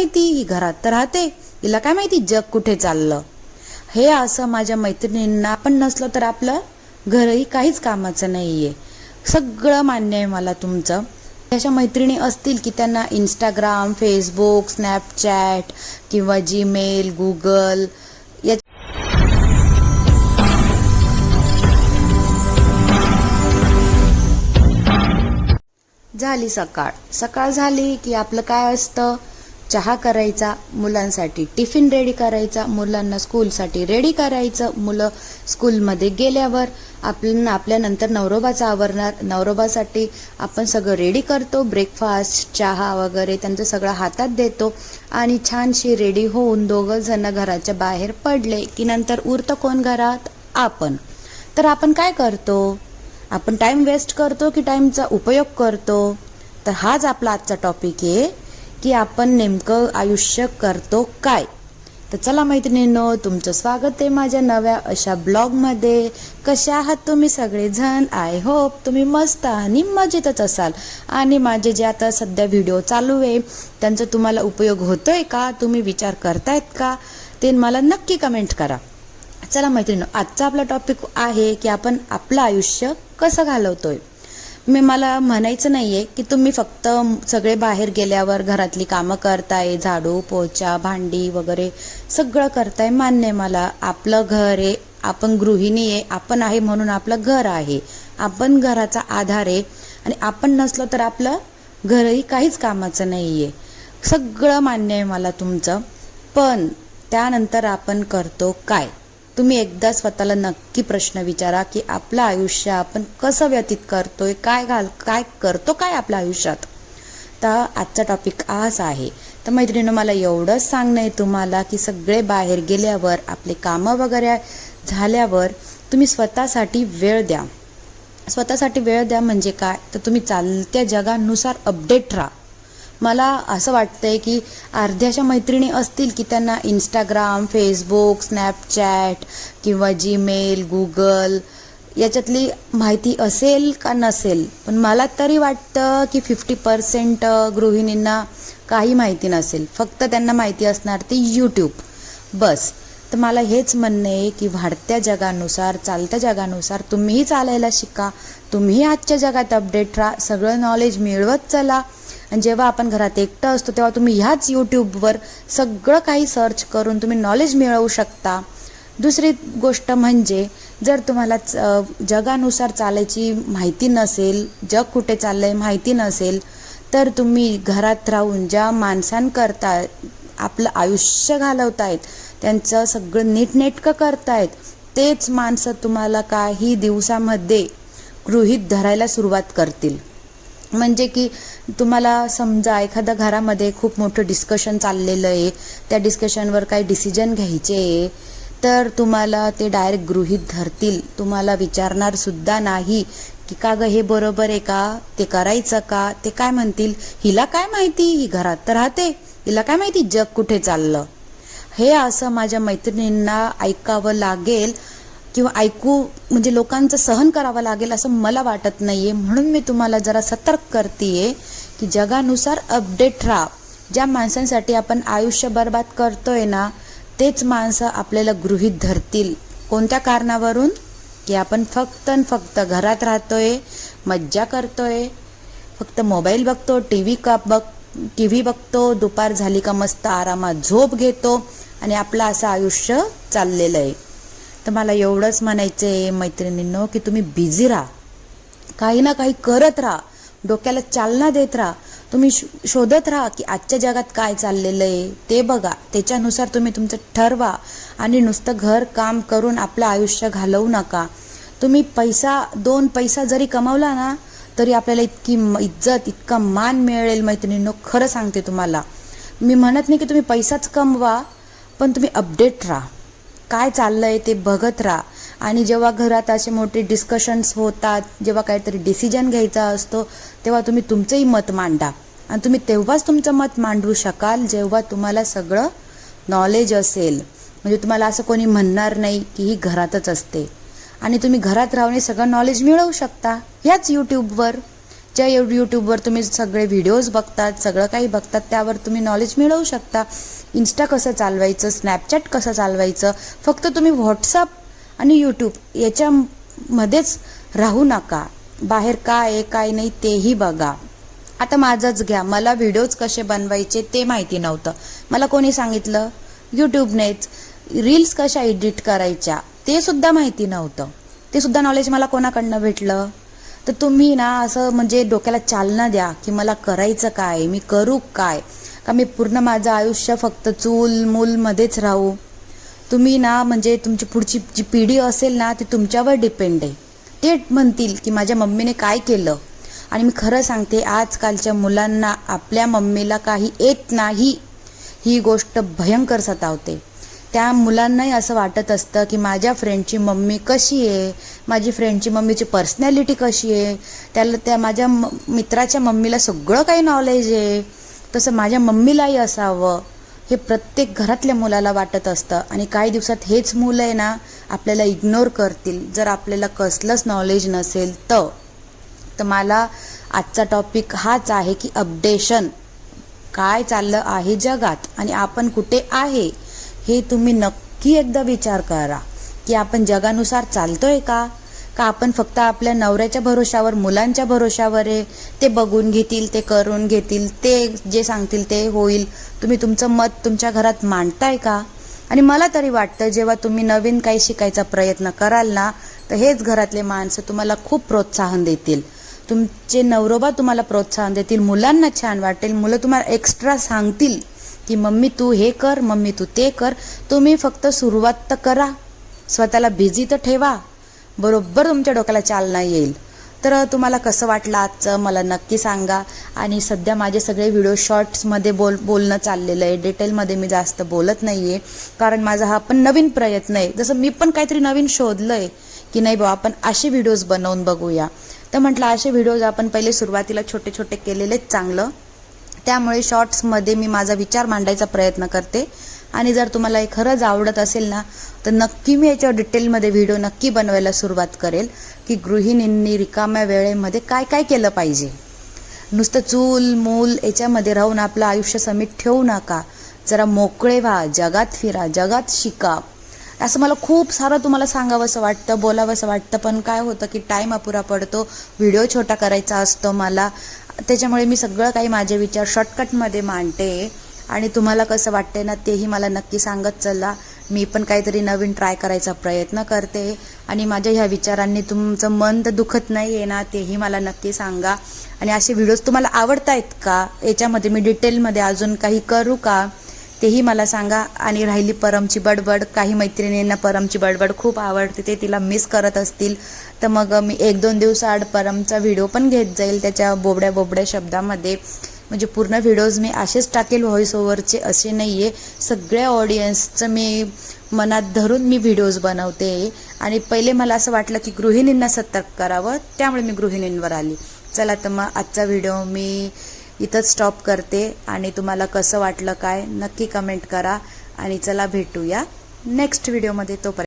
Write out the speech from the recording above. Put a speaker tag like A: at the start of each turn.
A: माहिती? ही घरात तर राहते. हिला काय माहिती? जग कुठे चाललं? हे असं माझ्या मैत्रिणींना पण नसलं तर आपलं घरही काहीच कामाचं नाहीये. सगळं मान्य आहे मला तुमचं. अशा मैत्रिणी असतील की त्यांना इंस्टाग्राम फेसबुक स्नॅपचॅट किंवा जीमेल गुगल या झाली सकाळ. सकाळ झाली की आपलं काय असतं? चहा करायचा मुलांसाठी टिफिन रेडी करायचा मुलांना स्कूलसाठी रेडी करायचं मुलं स्कूलमध्ये गेल्यावर आपण आपल्यानंतर नवरोबाचा आवरणार. नवरोबासाठी आपण सगळं रेडी करतो. ब्रेकफास्ट चहा वगैरे त्यांचं सगळं हातात देतो. आणि छानशी रेडी होऊन दोघं जण घराच्या बाहेर पडले की नंतर उरतं कोण घरात? आपण. तर आपण काय करतो? आपण टाइम वेस्ट करतो की टाईमचा उपयोग करतो? तर हाच आपला आजचा टॉपिक आहे. की आपण नेमकं आयुष्य करतो काय? तर चला मैत्रिणींनो तुमचं स्वागत आहे माझ्या नव्या अशा ब्लॉगमध्ये. कशा आहात तुम्ही सगळेजण? आय होप तुम्ही मस्त आणि मजेतच असाल. आणि माझे जे आता सध्या व्हिडिओ चालू आहे त्यांचा तुम्हाला उपयोग होतोय का? तुम्ही विचार करतायत का? ते मला नक्की कमेंट करा. चला मैत्रिणी आजचा आपला टॉपिक आहे की आपण आपलं आयुष्य कसं घालवतोय? मी मला म्हणायचं नाहीये की तुम्ही फक्त सगळे बाहेर गेल्यावर घरातली कामं करताय झाडू पोचा भांडी वगैरे सगळं करताय मान्य आहे मला. आपलं घर आहे आपण गृहिणी आहे आपण आहे म्हणून आपलं घर आहे. आपण घराचा आधार आहे आणि आपण नसलो तर आपलं घरही काहीच कामाचं नाहीये. सगळं मान्य आहे मला तुमचं. पण त्यानंतर आपण करतो काय? तुम्ही एकदा स्वतःला नक्की प्रश्न विचारा की आपलं आयुष्य आपण कसं व्यतीत करतोय काय घाल काय करतो काय आपल्या आयुष्यात? तर आजचा टॉपिक हाच आहे. तर मैत्रिणीनं मला एवढंच सांगणं आहे तुम्हाला की सगळे बाहेर गेल्यावर आपले कामं वगैरे झाल्यावर तुम्ही स्वतःसाठी वेळ द्या. स्वतःसाठी वेळ द्या म्हणजे काय? तर तुम्ही चालत्या जगानुसार अपडेट राहा. मला असं वाटतंय की अर्ध्याशा मैत्रिणी असतील की त्यांना इंस्टाग्राम फेसबुक स्नॅपचॅट किंवा जीमेल गुगल याच्यातली माहिती असेल का नसेल. पण मला तरी वाटतं की फिफ्टी पर्सेंट गृहिणींना काही माहिती नसेल. फक्त त्यांना माहिती असणार ती यूट्यूब बस. तर मला हेच म्हणणं आहे की वाढत्या जगानुसार चालत्या जगानुसार तुम्हीही चालायला शिका. तुम्ही आजच्या जगात अपडेट राहा. सगळं नॉलेज मिळवत चला. आणि जेव्हा आपण घरात एकटं असतो तेव्हा तुम्ही ह्याच यूट्यूबवर सगळं काही सर्च करून तुम्ही नॉलेज मिळवू शकता. दुसरी गोष्ट म्हणजे जर तुम्हाला च- जगानुसार चालायची माहिती नसेल जग कुठे चाललंय माहिती नसेल तर तुम्ही घरात राहून ज्या माणसांकरता आपलं आयुष्य घालवतायत त्यांचं सगळं नीटनेटकं करतायत. तेच माणसं तुम्हाला काही दिवसामध्ये गृहित धरायला सुरुवात करतील. म्हणजे की तुम्हाला समजा एखाद्या घरामध्ये खूप मोठं डिस्कशन चाललेलं आहे. त्या डिस्कशनवर काही डिसिजन घ्यायचे आहे. तर तुम्हाला ते डायरेक्ट गृहीत धरतील. तुम्हाला विचारणार सुद्धा नाही की का ग हे बरोबर आहे का? ते करायचं का? ते काय म्हणतील? हिला काय माहिती? ही घरात तर राहते. हिला काय माहिती? जग कुठे चाललं? हे असं माझ्या मैत्रिणींना ऐकावं लागेल किंवा ऐकू म्हणजे लोकांचं सहन करावं लागेल असं मला वाटत नाहीये. म्हणून मी तुम्हाला जरा सतर्क करते की जगानुसार अपडेट राहा. ज्या माणसांसाठी आपण आयुष्य बर्बाद करतोय ना तेच माणसं आपल्याला गृहीत धरतील. कोणत्या कारणावरून? की आपण फक्त आणि फक्त घरात राहतोय मज्जा करतोय फक्त मोबाईल बघतो टी व्ही का बघ टी व्ही बघतो दुपार झाली का मस्त आरामात झोप घेतो आणि आपलं असं आयुष्य चाललेलं आहे. तर मला एवढंच म्हणायचं आहे मैत्रिणींनो की तुम्ही बिझी राहा. काही ना काही करत राहा. डोक्याला चालना देत राहा. तुम्ही शोधत राहा की आजच्या जगात काय चाललेलं आहे ते बघा. त्याच्यानुसार तुम्ही तुमचं ठरवा आणि नुसतं घर काम करून आपलं आयुष्य घालवू नका. तुम्ही पैसा दोन पैसा जरी कमवला ना तरी आपल्याला इतकी म- इज्जत इतका मान मिळेल मैत्रिणींनो खरं सांगते तुम्हाला. मी म्हणत नाही की तुम्ही पैसाच कमवा पण तुम्ही अपडेट राहा. काय चाललं आहे ते बघत राहा. आणि जेव्हा घरात असे मोठे डिस्कशन्स होतात जेव्हा काहीतरी डिसिजन घ्यायचा असतो तेव्हा तुम्ही तुमचंही मत मांडा. आणि तुम्ही तेव्हाच तुमचं मत मांडू शकाल जेव्हा तुम्हाला सगळं नॉलेज असेल. म्हणजे तुम्हाला असं कोणी म्हणणार नाही की ही घरातच असते. आणि तुम्ही घरात राहून हे सगळं नॉलेज मिळवू शकता. ह्याच यूट्यूबवर ज्या यूट्यूबवर तुम्ही सगळे व्हिडिओज बघतात सगळं काही बघतात त्यावर तुम्ही नॉलेज मिळवू शकता. इन्स्टा कसं चालवायचं स्नॅपचॅट कसं चालवायचं फक्त तुम्ही व्हॉट्सअप आणि यूट्यूब याच्यामध्येच राहू नका. बाहेर काय आहे काय नाही तेही बघा. आता माझंच घ्या. मला व्हिडिओज कसे बनवायचे ते माहिती नव्हतं. मला कोणी सांगितलं? यूट्यूबनेच रील्स कशा एडिट करायच्या? ते सुद्धा माहिती नव्हतं. ते सुद्धा नॉलेज मला कोणाकडनं भेटलं? तर तुम्ही ना असं म्हणजे डोक्याला चालना द्या की मला करायचं काय मी करू काय? का मी पूर्ण माझं आयुष्य फक्त चूल मूलमध्येच राहू? तुम्ही ना म्हणजे तुमची पुढची जी पिढी असेल ना ती तुमच्यावर डिपेंड आहे. ते म्हणतील की माझ्या मम्मीने काय केलं? आणि मी खरं सांगते आजकालच्या मुलांना आपल्या मम्मीला काही येत नाही. ही गोष्ट भयंकर सतावते. त्या मुलांनाही असं वाटत असतं की माझ्या फ्रेंडची मम्मी कशी आहे? माझी फ्रेंडची मम्मीची पर्सनॅलिटी कशी आहे? त्याला त्या माझ्या म मित्राच्या मम्मीला सगळं काही नॉलेज आहे. तसं माझ्या मम्मीलाही असावं. हे प्रत्येक घरातल्या मुलाला वाटत असतं. आणि काही दिवसात हेच मुलं आहे ना आपल्याला इग्नोर करतील. जर आपल्याला कसलंच नॉलेज नसेल तर. तर मला आजचा टॉपिक हाच आहे की अपडेशन काय चाललं आहे जगात? आणि आपण कुठे आहे? हे तुम्ही नक्की एकदा विचार करा की आपण जगानुसार चालतोय का? का आपण फक्त आपल्या नवऱ्याच्या भरोशावर मुलांच्या भरोशावर आहे ते बघून घेतील ते करून घेतील ते जे सांगतील ते होईल? तुम्ही तुमचं मत तुमच्या घरात मांडताय का? आणि मला तरी वाटतं जेव्हा तुम्ही नवीन काही शिकायचा प्रयत्न कराल ना तर हेच घरातले माणसं तुम्हाला खूप प्रोत्साहन देतील. तुमचे नवरोबा तुम्हाला प्रोत्साहन देतील मुलांना छान वाटेल मुलं तुम्हाला एक्स्ट्रा सांगतील. की मम्मी तू हे कर मम्मी तू ते कर. तुम्ही फक्त सुरुवात तर करा. स्वतःला बिझी तर ठेवा. बरोबर तुमच्या डोक्याला चालना येईल. तर तुम्हाला कसं वाटलं आजचं? मला नक्की सांगा. आणि सध्या माझे सगळे व्हिडिओ शॉर्ट्समध्ये बोल बोलणं चाललेलं आहे. डिटेलमध्ये मी जास्त बोलत नाही आहे कारण माझा हा पण नवीन प्रयत्न आहे. जसं मी पण काहीतरी नवीन शोधलं आहे की नाही बाबा आपण असे व्हिडिओज बनवून बघूया. तर म्हटलं असे व्हिडिओज आपण पहिले सुरुवातीला छोटे छोटे केलेलेच चांगलं. त्यामुळे शॉर्ट्समध्ये मी माझा विचार मांडायचा प्रयत्न करते. आणि जर तुम्हाला हे खरंच आवडत असेल ना तर नक्की मी याच्यावर डिटेलमध्ये व्हिडिओ नक्की बनवायला सुरुवात करेल की गृहिणींनी रिकाम्या वेळेमध्ये काय काय केलं पाहिजे. नुसतं चूल मूल याच्यामध्ये राहून आपलं आयुष्य समित ठेवू नका. जरा मोकळे व्हा जगात फिरा जगात शिका. असं मला खूप सारं तुम्हाला सांगावंसं वाटतं बोलावंसं वाटतं पण काय होतं की टाईम अपुरा पडतो. व्हिडिओ छोटा करायचा असतो मला. त्याच्यामुळे मी सगळं काही माझे विचार शॉर्टकटमध्ये मांडते. आणि तुम्हाला कसं वाटते ना तेही मला नक्की सांगत चला. मी पण काहीतरी नवीन ट्राय करायचा प्रयत्न करते. आणि माझ्या ह्या विचारांनी तुमचं मन तर दुखत नाही आहे ना तेही मला नक्की सांगा. आणि असे व्हिडिओज तुम्हाला आवडत आहेत का? याच्यामध्ये मी डिटेलमध्ये अजून काही करू का? तेही मला सांगा. आणि राहिली परमची बडबड काही मैत्रिणींना परमची बडबड खूप आवडते ते तिला मिस करत असतील. तर मग मी एक दोन दिवसाआड परमचा व्हिडिओ पण घेत जाईल त्याच्या बोबड्या बोबड्या शब्दामध्ये. म्हणजे पूर्ण व्हिडिओज मी असेच टाकेल व्हॉइस ओव्हरचे असे नाही आहे सगळ्या ऑडियन्सचं मी मनात धरून मी व्हिडिओज बनवते. आणि पहिले मला असं वाटलं की गृहिणींना सतर्क करावं त्यामुळे मी गृहिणींवर आली. चला तर मग आजचा व्हिडिओ मी इथंच स्टॉप करते आणि तुम्हाला कसं वाटलं काय नक्की कमेंट करा. आणि चला भेटूया नेक्स्ट व्हिडिओमध्ये तोपर्यंत.